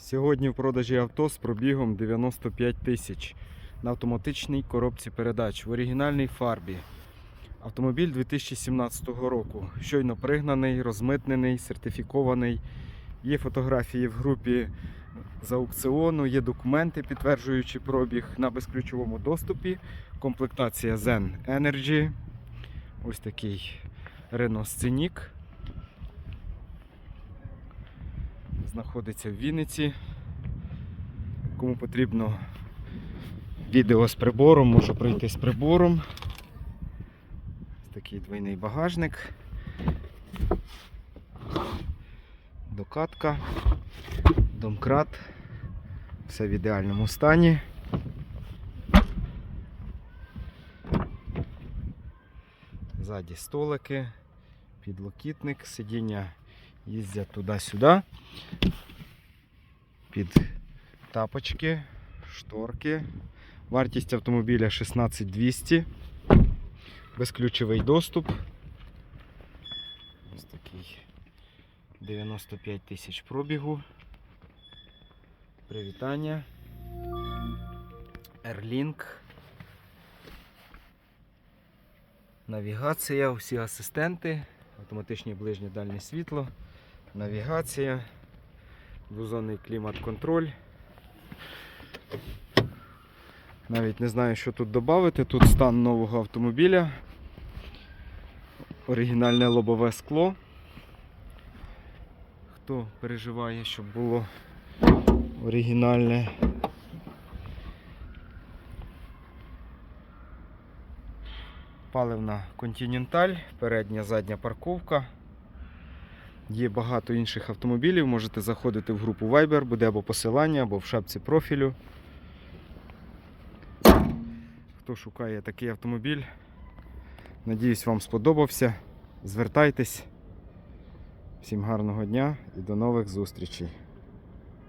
Сьогодні в продажі авто з пробігом 95 тисяч на автоматичній коробці передач в оригінальній фарбі. Автомобіль 2017 року. Щойно пригнаний, розмитнений, сертифікований. Є фотографії в групі з аукціону, є документи, підтверджуючи пробіг на безключовому доступі. Комплектація Zen Energy. Ось такий Renault Scenic. Знаходиться в Вінниці. Кому потрібно відео з прибором, можу пройти з прибором. Ось такий двойний багажник. Докатка, домкрат. Все в ідеальному стані. Ззаді столики, підлокітник, сидіння їздять туди-сюди. Під тапочки, шторки. Вартість автомобіля 16200. Безключовий доступ. Ось такий 95 тисяч пробігу. Привітання. Airlink. Навігація, всі асистенти, автоматичне ближнє дальнє світло, навігація, двозонний клімат-контроль. Навіть не знаю, що тут додати. Тут стан нового автомобіля. Оригінальне лобове скло. Хто переживає, щоб було оригінальне. Паливна Continental, передня задня парковка. Є багато інших автомобілів. Можете заходити в групу Viber, буде або посилання, або в шапці профілю. Хто шукає такий автомобіль, надіюсь, вам сподобався. Звертайтесь. Всім гарного дня і до нових зустрічей.